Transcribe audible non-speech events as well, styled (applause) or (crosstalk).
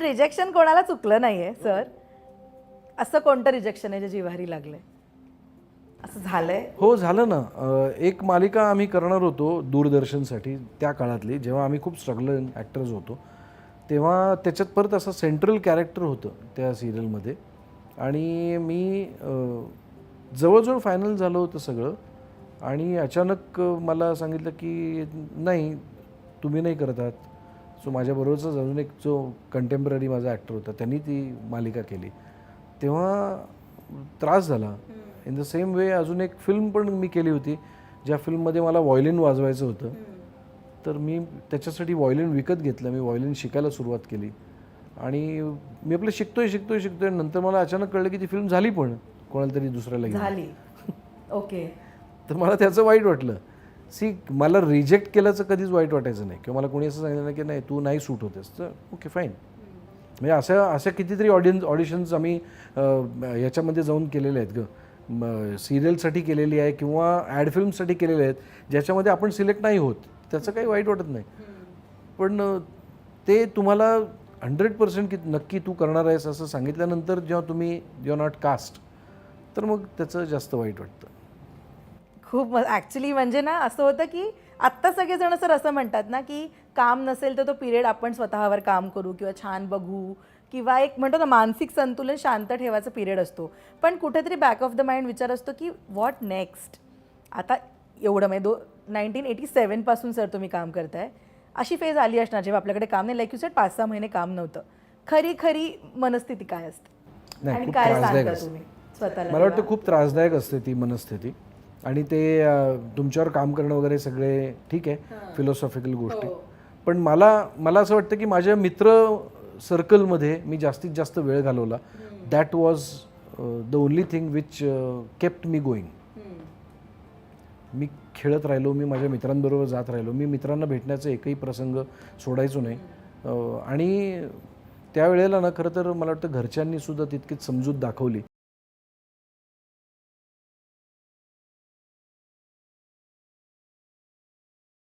Rejection कोणाला चुकलं नाहीये सर असं कोणतं रिजेक्शन आहे जे जिव्हारी लागलंय? असं झालंय? हो झालं ना. एक मालिका आम्ही करणार होतो दूरदर्शनसाठी त्या काळातली. जेव्हा आम्ही खूप स्ट्रगलिंग ॲक्टर्स होतो तेव्हा त्याच्यात परत असं सेंट्रल कॅरेक्टर होतं त्या सिरियलमध्ये आणि मी जवळजवळ फायनल झालं होतं सगळं. आणि अचानक मला सांगितलं की नाही तुम्ही नाही करत आहात. सो माझ्याबरोबरचाच अजून एक जो कंटेम्पररी माझा ॲक्टर होता त्यांनी ती मालिका केली. तेव्हा त्रास झाला. इन द सेम वे अजून एक फिल्म पण मी केली होती ज्या फिल्ममध्ये मला व्हायोलिन वाजवायचं होतं. तर मी त्याच्यासाठी व्हायोलिन विकत घेतलं. मी व्हायोलिन शिकायला सुरुवात केली. आणि मी आपलं शिकतोय शिकतोय शिकतोय. नंतर मला अचानक कळलं की ती फिल्म झाली पण. कोणाला तरी दुसऱ्याला झाली. (laughs) ओके तर मला त्याचं वाईट वाटलं. सी मला रिजेक्ट केल्याचं कधीच वाईट वाटायचं नाही. किंवा मला कोणी असं सांगितलं नाही की नाही तू नाही सूट होतेस तर ओके फाईन म्हणजे अशा अशा कितीतरी ऑडियन्स ऑडिशन्स आम्ही ह्याच्यामध्ये याच्यामध्ये जाऊन केलेले आहेत ग. सिरियलसाठी केलेली आहे किंवा ॲड फिल्मसाठी केलेले आहेत ज्याच्यामध्ये आपण सिलेक्ट नाही होत. त्याचं काही वाईट वाटत नाही. पण ते तुम्हाला हंड्रेड पर्सेंट की नक्की तू करणार आहेस असं सांगितल्यानंतर जेव्हा तुम्ही यू नॉट कास्ट तर मग त्याचं जास्त वाईट वाटतं. खूप ॲक्च्युली म्हणजे ना असं होतं की आत्ता सगळेजण सर असं म्हणतात ना की काम नसेल तर तो पिरियड आपण स्वतःवर काम करू किंवा छान बघू किंवा एक म्हणतो ना मानसिक संतुलन शांत ठेवायचा पिरियड असतो. पण कुठेतरी बॅक ऑफ द माइंड विचार असतो की व्हॉट नेक्स्ट आता एवढं म्हणजे दो नाईन्टीन एटी सेवनपासून सर तुम्ही काम करताय. अशी फेज आली असणार जेव्हा आपल्याकडे काम नाही. लाईक यू सेट पाच सहा महिने काम नव्हतं. खरी खरी मनस्थिती काय असते? आणि काय सांगता. तुम्ही स्वतःला मला वाटतं खूप त्रासदायक असते ती मनस्थिती. आणि ते तुमच्यावर काम करणं वगैरे सगळे ठीक आहे फिलॉसॉफिकल गोष्टी. पण मला मला असं वाटतं की माझ्या मित्र सर्कलमध्ये मी जास्तीत जास्त वेळ घालवला. That was the only thing which kept me going मी खेळत राहिलो मी माझ्या मित्रांबरोबर जात राहिलो. मी मित्रांना भेटण्याचा एकही प्रसंग सोडायचो नाही. आणि त्यावेळेला ना खरं तर मला वाटतं घरच्यांनी सुद्धा तितकीच समजूत दाखवली.